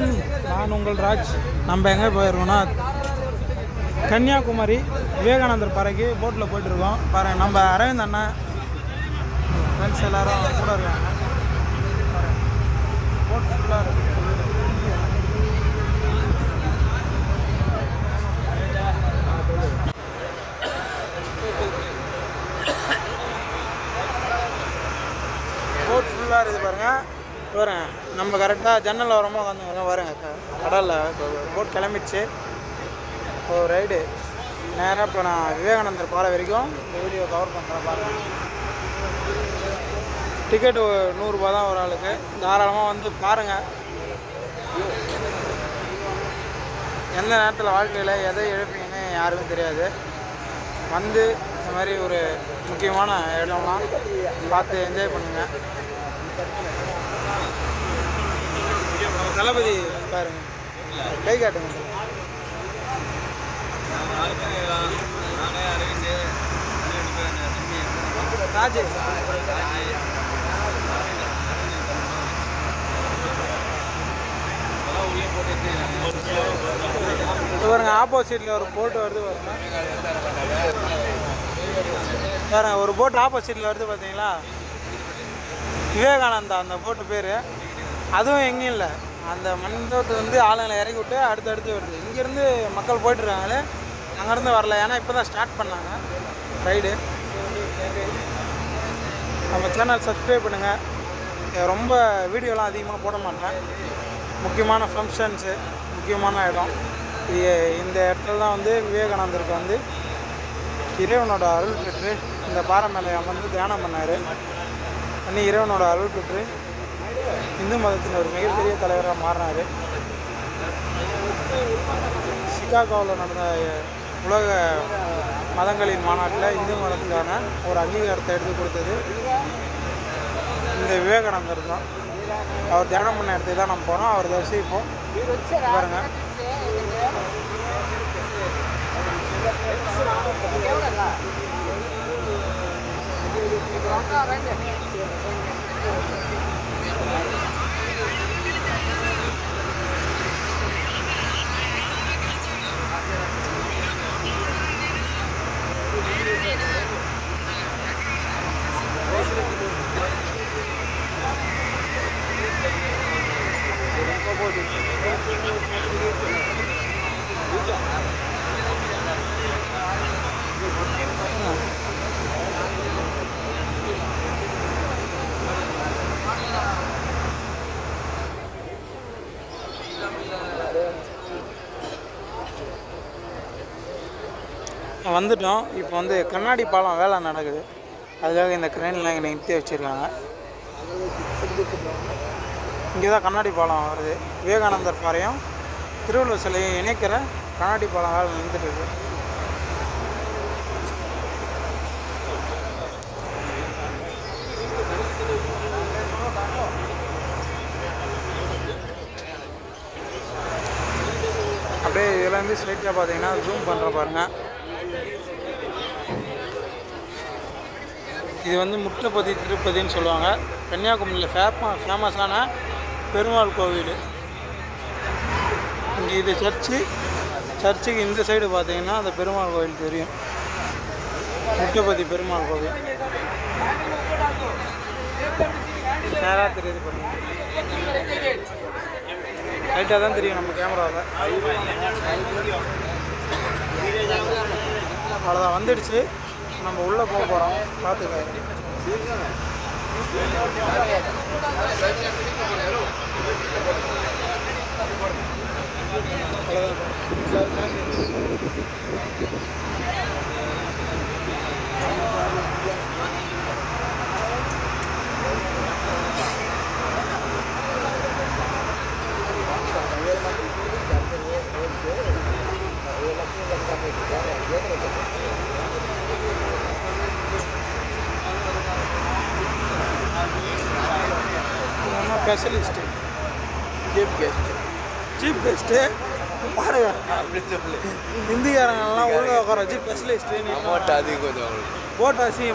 நான் நான் உங்கள் ராஜ். நம்ம எங்கே போயிருக்கோம்னா கன்னியாகுமரி விவேகானந்தர் பாறைக்கு போட்டில் போயிட்டுருக்கோம் பாருங்கள் நம்ம அரவிந்த் அண்ணன் ஃப்ரெண்ட்ஸ் எல்லாரும் கூட இருக்காங்க. போட் ஃபுல்லாக இருக்கு. போட் ஃபுல்லாக இருக்குது பாருங்கள் வரேன். நம்ம கரெக்டாக ஜன்னல் ஓரமாக உட்காந்து வரேன் கடலில் போட் கிளம்பிடுச்சு ஒரு ரைடு நேராக இப்போ நான் விவேகானந்தர் பாறை வரைக்கும் இந்த வீடியோ கவர் பண்ணுறேன் பாருங்கள் டிக்கெட்டு நூறுரூபா தான் ஒரு ஆளுக்கு. தாராளமாக வந்து பாருங்கள் எந்த நேரத்தில் வாழ்க்கையில் எதை எழுப்பீங்கன்னு யாருக்கும் தெரியாது. வந்து இந்த மாதிரி ஒரு முக்கியமான இடம்லாம் பார்த்து என்ஜாய் பண்ணுங்கள் தளபதி பாருங்க. கை காட்டுங்க. ராஜேஷ் இது பாருங்க ஆப்போசிட்ல ஒரு போட்டு வருது பாருங்க. பாருங்க ஒரு போட்டு ஆப்போசிட்ல வருது பார்த்தீங்களா விவேகானந்தா அந்த போட்டு பேர். அதுவும் எங்கேயும் இல்லை. அந்த மண்டபத்தை வந்து ஆளுங்களை இறக்கி விட்டு அடுத்து அடுத்து வருது. இங்கேருந்து மக்கள் போயிட்டுருக்காங்களே அங்கேருந்து வரல. ஏன்னா இப்போ தான் ஸ்டார்ட் பண்ணாங்க. ரைடு நம்ம சேனல் சப்ஸ்கிரைப் பண்ணுங்கள் ரொம்ப வீடியோலாம் அதிகமாக போட மாட்டேன். முக்கியமான ஃபங்க்ஷன்ஸு முக்கியமான இடம். இது இந்த இடத்துல தான் வந்து விவேகானந்தருக்கு வந்து. இறைவனோட அருள் பெற்று இந்த பாறை மேலே அமர்ந்து தியானம் பண்ணார். பண்ணி இறைவனோட அருள் பெற்று இந்து மதத்தின் ஒரு மிகப்பெரிய தலைவராக மாறினார். சிகாகோவில் நடந்த உலக மதங்களின் மாநாட்டில் இந்து மதத்துக்கான ஒரு அங்கீகாரத்தை எடுத்து கொடுத்தது இந்த விவேகானந்தர் தான். அவர் தியானம் பண்ண இடத்துக்கு தான் நம்ம போனோம். அவர் தரிசிப்போம். பாருங்கள் வந்துட்டோம். இப்போ வந்து கண்ணாடி பாலம் வேலை நடக்குது. அதுக்காக இந்த க்ரெயின்லாம் இங்கே நிறுத்தி வச்சுருக்காங்க. இங்கே தான் கண்ணாடி பாலம் வருது. விவேகானந்தர் பாறையும் திருவள்ளுவர் சிலையை இணைக்கிற கண்ணாடி பாலம் வேலை நின்றுட்டு இருக்கு. அப்படியே இதுலேருந்து ஸ்ட்ரைட்டாக பார்த்தீங்கன்னா ஜூம் பண்ணுற பாருங்கள் இது வந்து முட்டைப்பதி திருப்பதின்னு சொல்லுவாங்க. கன்னியாகுமரியில் ஃபேமஸ் ஃபேமஸான பெருமாள் கோவில். இங்கே இது சர்ச்சு. சர்ச்சுக்கு இந்த சைடு பார்த்தீங்கன்னா அந்த பெருமாள் கோவில் தெரியும். முட்டப்பதி பெருமாள் கோவில். நேராக தெரியுது பாருங்க லைட்டாக தான் தெரியும் நம்ம கேமராவில் அவ்வளோதான் வந்துடுச்சு. நம்ம உள்ளே போக போகிறோம் பார்த்துக்க. Specialist chief guest chief best பாருங்க. ஹிந்திக்காரங்கெல்லாம் உள்ள உட்கார வச்சு ஸ்பெஷலிஸ்ட்டு போட்டு அசிங்க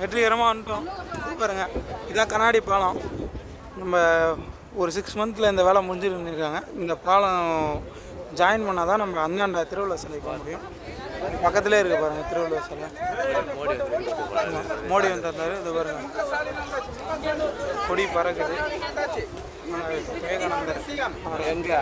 வெற்றிகரமாக வந்துட்டோம். பாருங்க. இதான் கண்ணாடி பாலம். நம்ம ஒரு சிக்ஸ் மந்தில் இந்த வேலை முடிஞ்சிருந்துருக்காங்க இந்த பாலம் ஜாயின் பண்ணால் தான் நம்ம அந்தாண்ட திருவள்ளுவர் சிலை போக முடியும். பக்கத்துலேயே இருக்குது பாருங்கள் திருவள்ளுவர் சிலை. மோடி வந்தார் இது பாருங்க. கொடி பறக்குது. விவேகானந்தர். எங்கே?